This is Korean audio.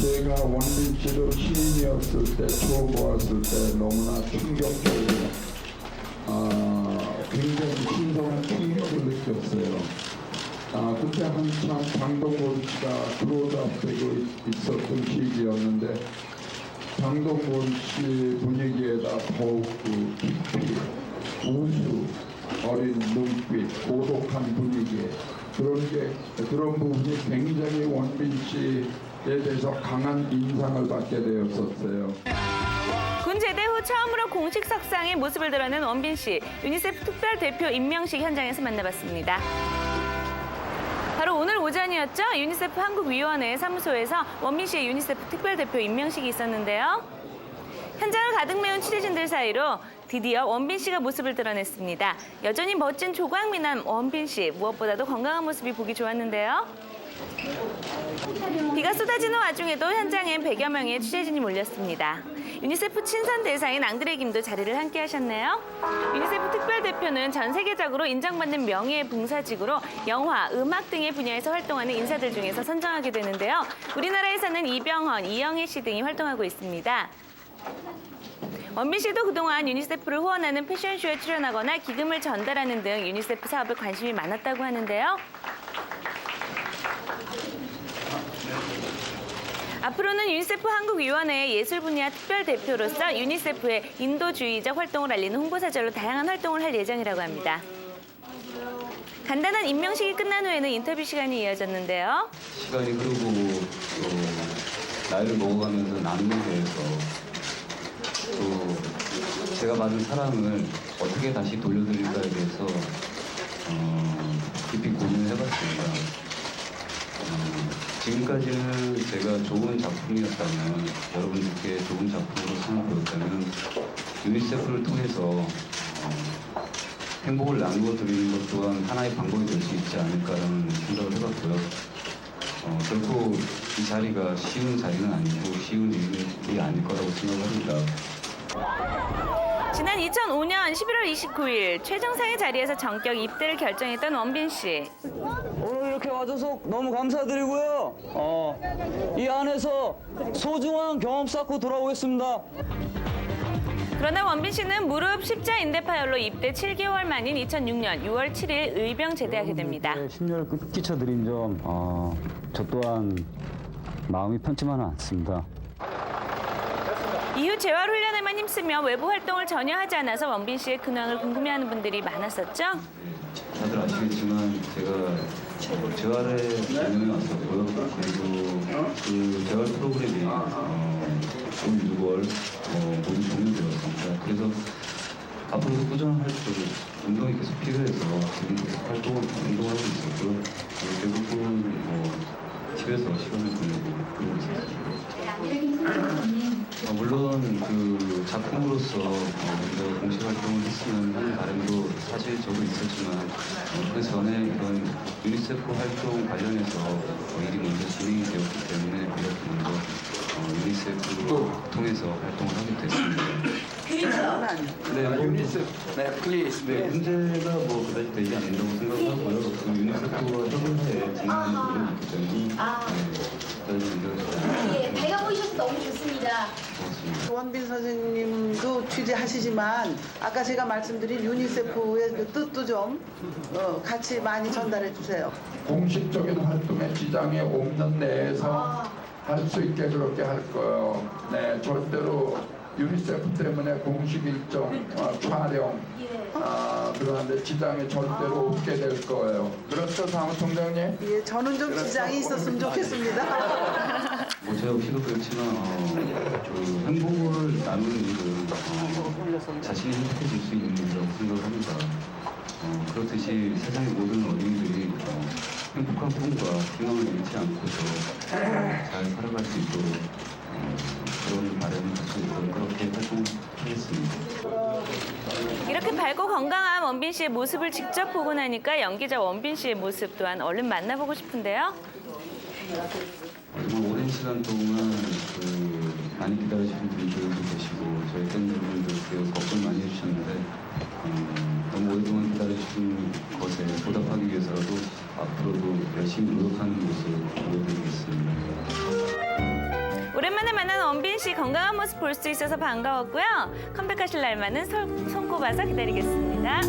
제가 원빈 씨를 시인이었을 때 처음 보았을 때 너무나 충격적이고 아, 굉장히 신선한 충격을 느꼈어요. 아, 그때 한참 장동건 씨가 클로즈업되고 있었던 시기였는데 장동건 씨 분위기에다 더욱 그 깊이 우수 어린 눈빛 고독한 분위기 그런 게 그런 부분이 굉장히 원빈 씨에 대해서 강한 인상을 받게 되었었어요. 군 제대 후 처음으로 공식 석상의 모습을 드러낸 원빈 씨. 유니세프 특별 대표 임명식 현장에서 만나봤습니다. 바로 오늘 오전이었죠. 유니세프 한국위원회 사무소에서 원빈 씨의 유니세프 특별 대표 임명식이 있었는데요. 현장을 가득 메운 취재진들 사이로 드디어 원빈 씨가 모습을 드러냈습니다. 여전히 멋진 조광미남 원빈 씨 무엇보다도 건강한 모습이 보기 좋았는데요. 비가 쏟아지는 와중에도 현장엔 100여 명의 취재진이 몰렸습니다. 유니세프 친선 대사인 앙드레 김도 자리를 함께 하셨네요. 유니세프 특별 대표는 전 세계적으로 인정받는 명예의 봉사직으로 영화, 음악 등의 분야에서 활동하는 인사들 중에서 선정하게 되는데요. 우리나라에서는 이병헌, 이영애 씨 등이 활동하고 있습니다. 원빈 씨도 그동안 유니세프를 후원하는 패션쇼에 출연하거나 기금을 전달하는 등 유니세프 사업에 관심이 많았다고 하는데요. 앞으로는 유니세프 한국위원회의 예술 분야 특별 대표로서 유니세프의 인도주의적 활동을 알리는 홍보사절로 다양한 활동을 할 예정이라고 합니다. 간단한 임명식이 끝난 후에는 인터뷰 시간이 이어졌는데요. 시간이 흐르고 또 나이를 먹어가면서 나눔에 대해서 또 제가 받은 사랑을 어떻게 다시 돌려드릴까에 대해서 어, 깊이. 어, 지금까지는 제가 좋은 작품이었다면 여러분들께 좋은 작품으로 보였다면 유니세프를 통해서 어, 행복을 나누어 드리는 것 또한 하나의 방법이 될 수 있지 않을까라는 생각을 해봤고요. 어, 결코 이 자리가 쉬운 자리는 아니고 쉬운 일이 아닐 거라고 생각합니다. 지난 2005년 11월 29일 최정상의 자리에서 전격 입대를 결정했던 원빈 씨. 이렇게 와줘서 너무 감사드리고요. 어, 이 안에서 소중한 경험 쌓고 돌아오겠습니다. 그러나 원빈 씨는 무릎 십자 인대 파열로 입대 7개월 만인 2006년 6월 7일 의병 제대하게 됩니다. 네, 심려를 끼쳐드린 점, 어, 저 또한 마음이 편치만은 않습니다. 이후 재활 훈련에만 힘쓰며 외부 활동을 전혀 하지 않아서 원빈 씨의 근황을 궁금해하는 분들이 많았었죠. 다들 아시겠지만 제가 어, 재활의 기능에 왔었고요. 그리고 그 재활 프로그램이 어, 올 6월 어, 모두 종료되었습니다. 그래서 앞으로도 꾸준한 활동, 운동이 계속 필요해서 지금 계속 활동을, 운동을 하고 있었고요. 어, 대부분 뭐 집에서 시간을 보내고 그러고 있었습니다. 어, 물론 그 작품으로서 어, 우리가 공식 활동을 했으면 하는 바람도 사실 저도 있었지만 어, 그 전에 이런 유니세프 활동 관련해서 어, 일이 먼저 진행이 되었기 때문에 이렇게 먼저 어, 유니세프를 통해서 활동을 하게 됐습니다. 네, 뭐, 유니세프. 네, 플리즈 네, 문제가 뭐 그다지 되지 않는다고 생각하고요. 그 유니세프가 협의회에 진행하는 있기 때문에 네, 원빈 선생님도 취재하시지만 아까 제가 말씀드린 유니세프의 그 뜻도 좀 어, 같이 많이 전달해 주세요. 공식적인 활동에 지장이 없는 내에서 할 수 있게 그렇게 할 거예요. 네, 절대로 유니세프 때문에 공식 일정, 어, 촬영, 아, 그러는데 지장이 절대로 없게 될 거예요. 그렇죠, 사무총장님? 예, 저는 좀 지장이 있었으면 좋겠습니다. 뭐 제가 없이도 그렇지만 어, 그 행복을 나누는 일은 어, 자신이 행복해질 수 있는 일이라고 생각을 합니다. 어, 그렇듯이 세상의 모든 어린이들이 어, 행복한 꿈과 희망을 잃지 않고서 잘 살아갈 수 있도록 어, 그런 바람을 갖고 있고 그렇게 활동하겠습니다. 이렇게 밝고 건강한 원빈 씨의 모습을 직접 보고 나니까 연기자 원빈 씨의 모습 또한 얼른 만나보고 싶은데요. 정말 오랜 시간 동안 그 많이 기다리시는 분들도 계시고 저희 팬분들께 걱정 많이 해주셨는데 음, 너무 오랫동안 기다리신 것에 보답하기 위해서라도 앞으로도 열심히 노력하는 모습 보여드리겠습니다. 오랜만에 만난 원빈 씨 건강한 모습 볼 수 있어서 반가웠고요. 컴백하실 날만은 손- 손 꼽아서 기다리겠습니다.